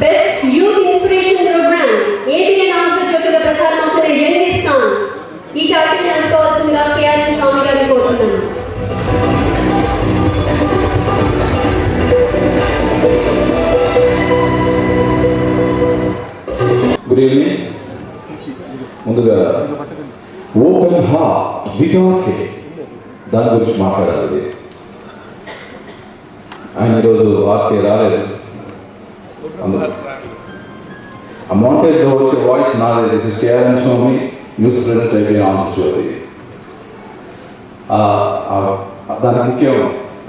best youth inspiration program ABN ఆంధ్రజ్యోతుల ప్రసారం అవుతున్న ఎన్నిస్తాం ఈ టాపిక్ అనుకోవాల్సిందిగా కేఆర్ స్వామి గారిని కోరుతున్నాను గుడ్ ఈవినింగ్ ముందుగా ఓపెన్ హార్ట్ విగాకే దాని గురించి మాట్లాడాలి ఆయన ఈరోజు వార్తే రాలేదు అందుకు ఆ మౌంటేజ్లో వచ్చే వాయిస్ నాదే. This is KRN Swami news present అయిపోయిన ఆంధ్రజ్యోతి. దాని ముఖ్యం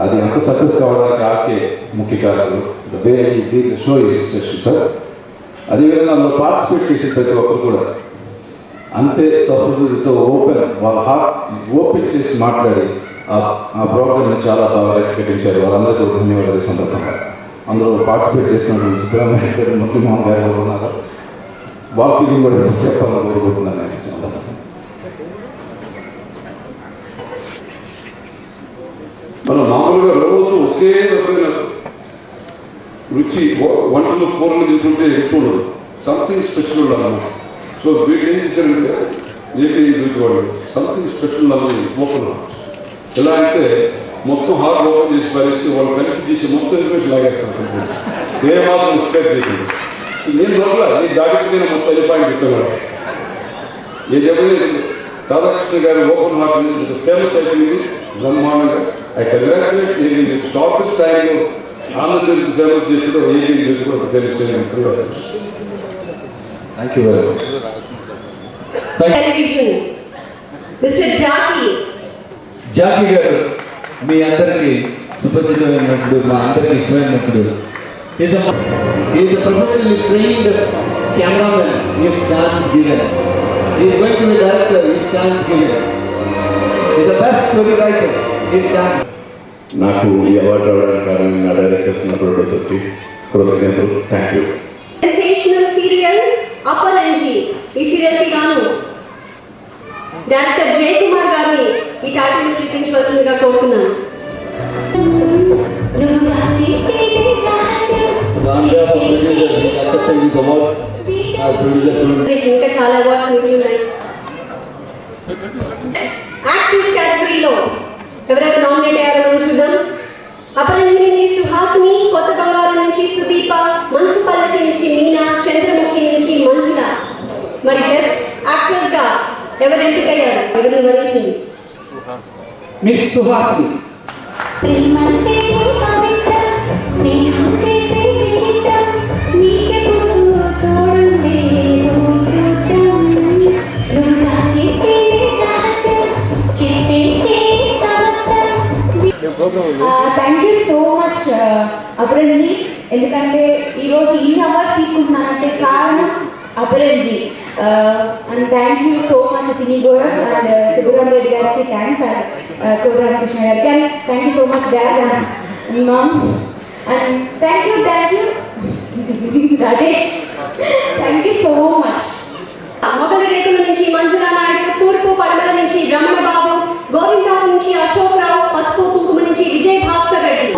అది ఎంత సక్సెస్ కావడానికి ఆర్కే ముఖ్య కారణాలు the way show is sir అదేవిధంగా అందులో పార్టిసిపేట్ చేసిన ప్రతి ఒక్కరు కూడా అంతే సహృదయతో ఓపెన్ వాళ్ళ హార్ట్ ఓపెన్ చేసి మాట్లాడి ఆ- ఆ ప్రోగ్రామ్ని చాలా బాగా ప్రకటించారు వాళ్ళందరికీ ధన్యవాదాలు సందర్భంగా. అందులో పార్టిసిపేట్ చేసినటువంటి సుబ్రహ్మణ్య గారు ముఖ్యమోహన్ గారు ఉన్నారు వాళ్ళ ఫీలింగ్ కూడా చెప్పాలని కోరుకుంటున్నాను మనం మామూలుగా రోజు ఒకే రకమైన రుచి వంటలు కూరలు తింటుంటే చూడదు సంథింగ్ స్పెషల్ ఉండాలి సో వీళ్ళు ఏం చేశారంటే ఏపీ రుచి వాళ్ళు సంథింగ్ స్పెషల్ అన్నది ఓపెన్ ఎలా అంటే మొత్తం హార్ట్ ఓపెన్ చేసి పరిచి వాళ్ళు కనెక్ట్ చేసి మొత్తం ఇన్ఫర్మేషన్ లాగేస్తారు ఏ మాత్రం స్పేర్ చేసింది నేను లోపల నీ దాడికి నేను మొత్తం వెళ్ళిపోయి చెప్పేవాడు ఏదేమైనా రాధాకృష్ణ గారి ఓపెన్ హార్ట్ ఫేమస్ అయిపోయింది బ్రహ్మాండంగా ఐ కంగ్రాచులేట్ ఇది షార్టెస్ట్ టైంలో ఆంధ్రప్రదేశ్ ఫేమస్ చేసిన ఏది కూడా ఫేమస్ అయింది thank you very much television mister Jackie Jackie గారు మీ అందరికీ సుపరిచితమైనప్పుడు మా అందరికీ ఇష్టమైనప్పుడు is is professionally trained cameraman if chance given is going to be director if chance given is the best story writer if chance నాకు ఈ award రావడానికి కారణం నా డైరెక్టర్స్ నా ప్రొడ్యూసర్కి కృతజ్ఞతలు థ్యాంక్ యూ సెన్సేషనల్ సీరియల్ అప్పలంజి ఈ సీరియల్ కి గాను డైరెక్టర్ జయకుమార్ గారిని ఈ టాపిక్ స్వీకరించవలసిందిగా కోరుతున్నాను. ఆ ఇంకా చాలా అవార్డ్స్ కేటగిరీలో ఎవరెవరు నామినేట్ అయ్యారో చూద్దాం. అపరంజి నుంచి సుహాసిని కొత్త నుంచి సుదీప మనసు పల్లకి నుంచి మీనా చంద్రముఖి నుంచి మంజుల. మరి బెస్ట్ యాక్ట్రెస్ ఎవరు ఎంపికయ్యారు? ఎవరిని వరించింది మిస్ సుహాసి ప్రేమంటే స్నేహం చేసే విచిత్రం నీకెప్పుడు తోడుండే thank you so much Aparanji ఎందుకంటే ఈరోజు ఇన్ని అవార్డ్స్ తీసుకుంటున్నానంటే కారణం Aparanji and thank you so much cine goers and Subrahmanya Reddy గారికి థ్యాంక్స్ అండ్ కోటరామకృష్ణ గారికి and thank you so much dad and mom and thank you thank you Rajesh thank you so much Mogali Rekula నుంచి మంజుల నాయుడు తూర్పు పడమల నుంచి రమణ బాబు గోవిందాల నుంచి అశోక్ రావు పసుపు కుంకుమ నుంచి Vijay Bhaskar Reddy.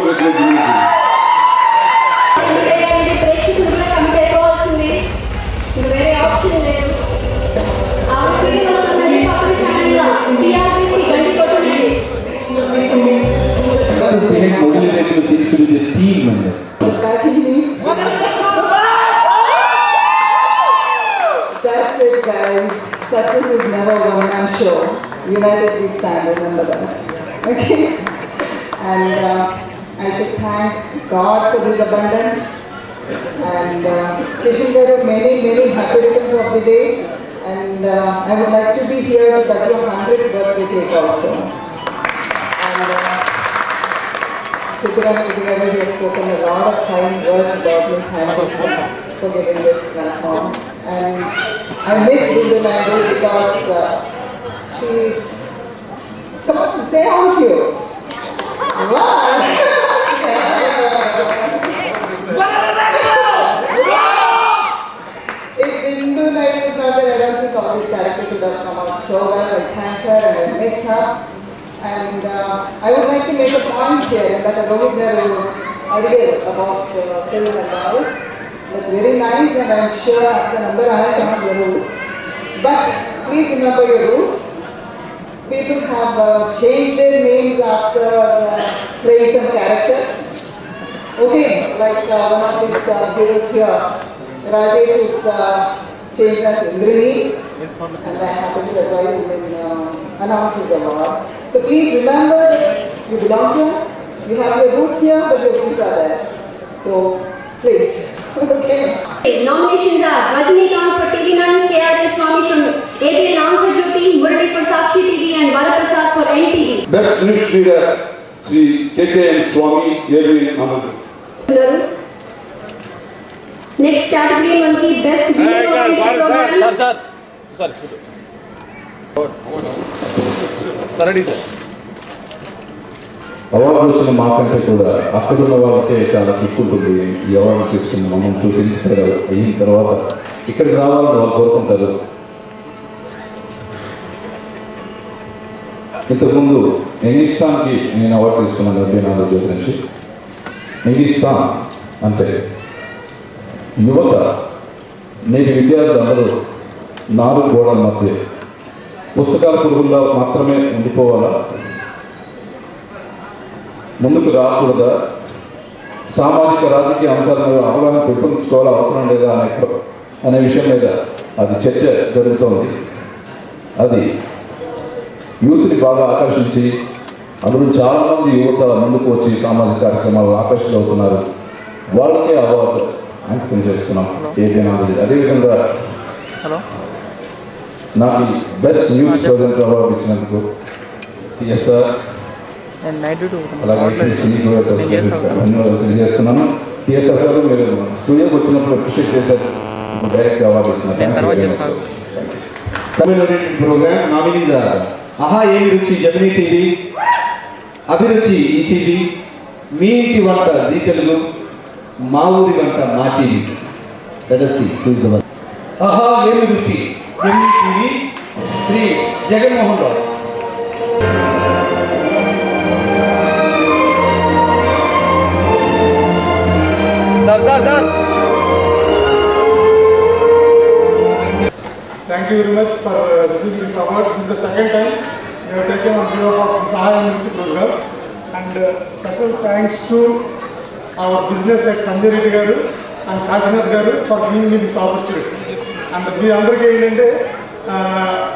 this only when you to be the team member. That's it, guys. Success is never one man show. United we stand, remember that. Okay? And uh, I should thank God for this abundance and uh, wishing there many, many happy returns of the day. And uh, I would like to be here to cut your 100th birthday cake also. And, uh, Together, he has spoken a lot of kind words about much for giving this platform. And I miss Naidu because uh, she's. Come on, say of you. Have come out so well. I thank her and I miss her. And uh, I would like to make a point here that Rohit Garu Adige about uh, film and all. That's very nice and I'm sure the number I have your But please remember your roots. People have uh, changed their names after uh, playing some characters. Okay, like uh, one of these uh, heroes here, Rajesh is uh, changed as Indrini, and I happen to advise him in uh, announces award. So please remember that you belong to us. You have your roots here, but your roots are there. So please. okay. okay. Nominations are Rajinikanth for TV9, KRS Swami from ABN Amrajyoti, Murali for Sakshi TV and Balaprasad for NTV. Best news reader, Sri KKN Swami, ABN Amrajyoti. Next category will be best video. Hey, guys, program. Sir, sir, sir. Sorry. Ready sir award వచ్చిన మాకంటే కూడా అక్కడ ఉన్న వాళ్ళకే చాలా kick ఉంటుంది ఈ award తీసుకుని మనం చూసి ఇన్స్పైర్ అయిన తర్వాత ఇక్కడికి రావాలని వాళ్ళు కోరుకుంటారు. ఇంతకుముందు ఎంగిస్తాన్కి నేను అవార్డు తీసుకున్నాను డెబ్బై నాలుగు జ్యోతి నుంచి. ఎంగిస్తాన్ అంటే యువత నేటి విద్యార్థులు అందరూ నాలుగు గోడల మధ్య పుస్తకాల పురుగుల్లో మాత్రమే ఉండిపోవాలా? ముందుకు రాకూడదా? సామాజిక రాజకీయ అంశాల మీద అవగాహన పెంపొందించుకోవాల? అవసరం లేదా అనే అనే విషయం మీద అది చర్చ జరుగుతోంది. అది యూత్ని బాగా ఆకర్షించి అందులో చాలామంది యువత ముందుకు వచ్చి సామాజిక కార్యక్రమాలు ఆకర్షణ అవుతున్నారు వాళ్ళకే అవార్డు అంకితం చేస్తున్నాం. ఏపీ నాది అదేవిధంగా నాకు బెస్ట్ న్యూస్ ప్రజెంట్ అవార్డు ఇచ్చినందుకు టిఎస్ఆర్ తెలియజేస్తున్నాను టీఎస్ఆర్ గారు మీరు స్టూడియోకి వచ్చినప్పుడు అప్రిషియేట్ చేశారు డైరెక్ట్ అవార్డు ఇస్తున్నారు Commemorating program nominees are ఆహా ఏమి రుచి జమినీ టీవీ అభిరుచి ఈటీవీ మీ ఇంటి వంట జీ తెలుగు మా ఊరి వంట మా టీవీ ఆహా ఏమి రుచి జమినీ Shri Jaganmohan Rao Thank you very much for uh, receiving this award. This is the second time you have taken on behalf of the Sahaya Mirchi program. And uh, special thanks to our business head Sanjay Reddy garu and Kasinath garu for giving me this opportunity. And మీ అందరికీ ఏంటంటే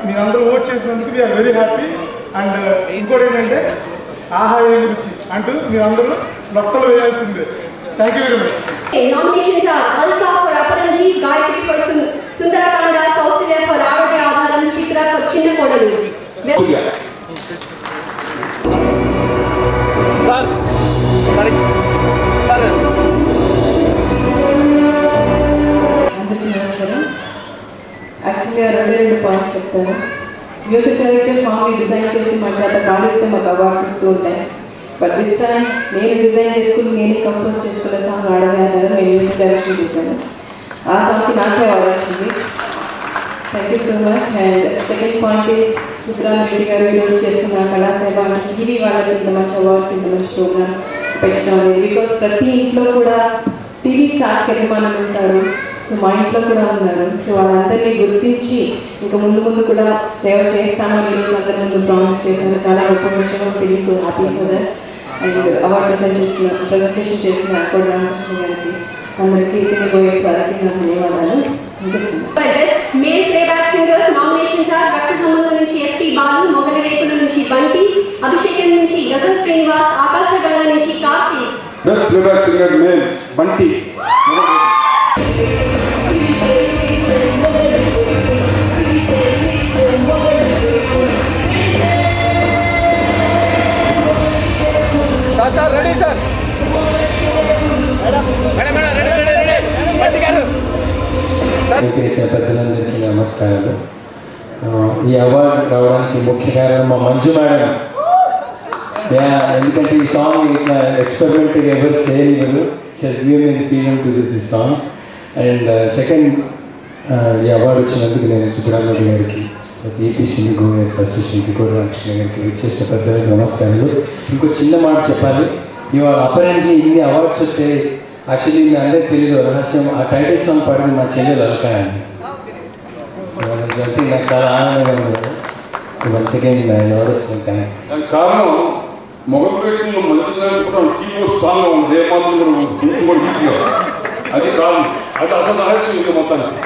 మీరందరూ vote చేసినందుకు we are very happy and ఇంకోటి ఏంటంటే ఆహా రుచి అంటూ మీరు అందరూ లొక్కలు వేయాల్సిందే thank you very much sir సరే యాక్చువల్గా రెండు రెండు పాయింట్స్ చెప్తాను. మ్యూజిక్ డైరెక్టర్ సాంగ్ డిజైన్ చేసి మన చేత పాడిస్తే మాకు అవార్డ్స్ ఇస్తూ ఉంటాయి. బట్ దిస్ టైం నేను డిజైన్ చేసుకుని నేనే కంపోజ్ చేసుకున్న సాంగ్ ఆడమే అన్నారు. నేను మ్యూజిక్ డైరెక్షన్ చేశాను. ఆ సాంగ్కి నాకే అవార్డు వచ్చింది. Thank you so much and second point is Subran Reddy గారు ఈరోజు చేస్తున్న కళాసేవ ఇది వాళ్ళకి ఇంత మంచి అవార్డ్స్ ఇంత మంచి ప్రోగ్రామ్ పెట్టడం అనేది. బికాస్ ప్రతి ఇంట్లో కూడా టీవీ స్టార్స్కి అభిమానులు ఉంటారు. సో మా ఇంట్లో కూడా ఉన్నారు. సో వాళ్ళందరినీ గుర్తించి ఇంకా ముందు ముందు కూడా సేవ చేస్తామని అందరి ముందు ప్రామిస్ చేశాను చాలా గొప్ప విషయం. టీవీ సో హ్యాపీ కదా అండ్ అవార్డు ప్రజెంట్ చేసిన ప్రజెంటేషన్ చేసిన అక్కడ రామకృష్ణ గారికి అందరికీ సినీ బోయస్ వారికి నా ధన్యవాదాలు. నుంచి ఎస్పి బాలు మొగలి రేకుల నుంచి బంటి అభిషేకం నుంచి గజల్ శ్రీనివాస్ ఆకాశ గంగ నుంచి Karthik Best playback singer name, Bunty. చేశారు ఈ అవార్డు రావడానికి ముఖ్య కారణం మా మంజు మేడం. ఎందుకంటే ఈ సాంగ్ ఇట్లా ఎక్స్పెరిమెంట్ ఎవరు చేయలేదు freedom to this this song and second ఈ అవార్డు వచ్చినందుకు నేను సుబ్రహ్మణ్య గారికి ఏపీసీ గోయస్ అసిస్టెంట్ కూడా రామకృష్ణ గారికి ఇచ్చేసిన పెద్ద నమస్కారాలు. ఇంకో చిన్న మాట చెప్పాలి. ఇవాళ అపరించి ఇన్ని అవార్డ్స్ వచ్చాయి. యాక్చువల్లీ మీ అందరికీ తెలియదు రహస్యం. ఆ టైటిల్ సాంగ్ పాడింది మా చెల్లెలు అలక అండి సో నాకు చాలా ఆనందంగా ఉంది సో వన్ సెకండ్ దానికి కారణం మొగలు వ్యక్తులు మొదటి నేర్చుకోవడం కీబోర్డ్ స్ట్రాంగ్ ఉంది. ఏ అది కారణం అది అసలు రహస్యం మొత్తానికి.